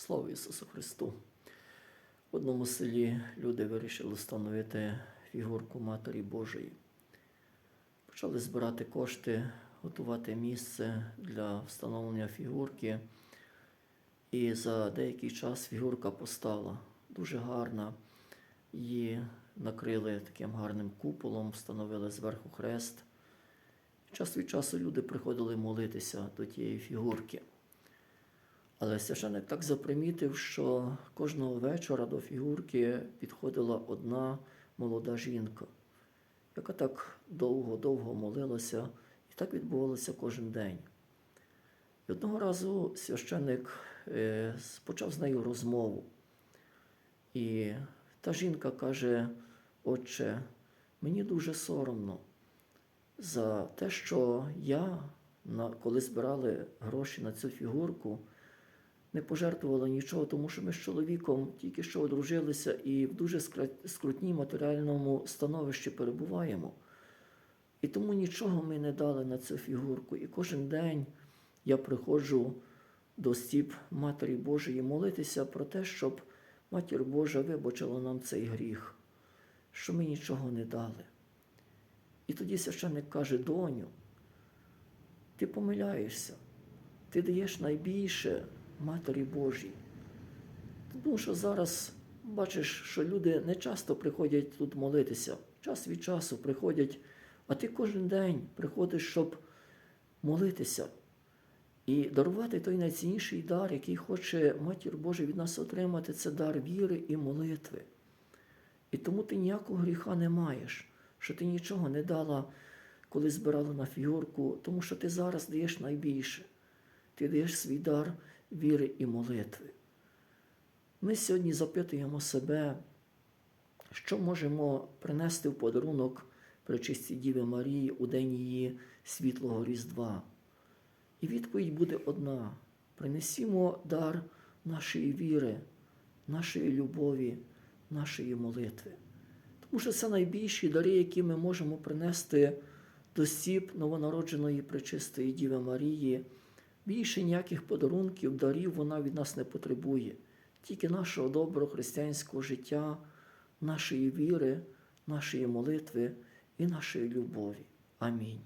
Слава Ісусу Христу! В одному селі люди вирішили встановити фігурку Матері Божої. Почали збирати кошти, готувати місце для встановлення фігурки. І за деякий час фігурка постала дуже гарна. Її накрили таким гарним куполом, встановили зверху хрест. Час від часу люди приходили молитися до тієї фігурки. Але священик так запримітив, що кожного вечора до фігурки підходила одна молода жінка, яка так довго-довго молилася, і так відбувалося кожен день. І одного разу священик е, почав з нею розмову. І та жінка каже: Отче, мені дуже соромно за те, що я, коли збирали гроші на цю фігурку, не пожертвувала нічого, тому що ми з чоловіком тільки що одружилися і в дуже скрутній матеріальному становищі перебуваємо. І тому нічого ми не дали на цю фігурку. І кожен день я приходжу до стіп Матері Божої молитися про те, щоб Матір Божа вибачила нам цей гріх, що ми нічого не дали. І тоді священник каже: доню, ти помиляєшся, ти даєш найбільше Матері Божій. Тому що зараз бачиш, що люди не часто приходять тут молитися, час від часу приходять, а ти кожен день приходиш, щоб молитися і дарувати той найцінніший дар, який хоче Матір Божа від нас отримати, це дар віри і молитви. І тому ти ніякого гріха не маєш, що ти нічого не дала, коли збирала на фігурку, тому що ти зараз даєш найбільше. Ти даєш свій дар віри і молитви. Ми сьогодні запитуємо себе, що можемо принести в подарунок Пречистій Діви Марії у день її світлого Різдва. І відповідь буде одна: принесімо дар нашої віри, нашої любові, нашої молитви. Тому що це найбільші дари, які ми можемо принести до сіп новонародженої Пречистої Діви Марії. Більше ніяких подарунків, дарів вона від нас не потребує, тільки нашого доброго християнського життя, нашої віри, нашої молитви і нашої любові. Амінь.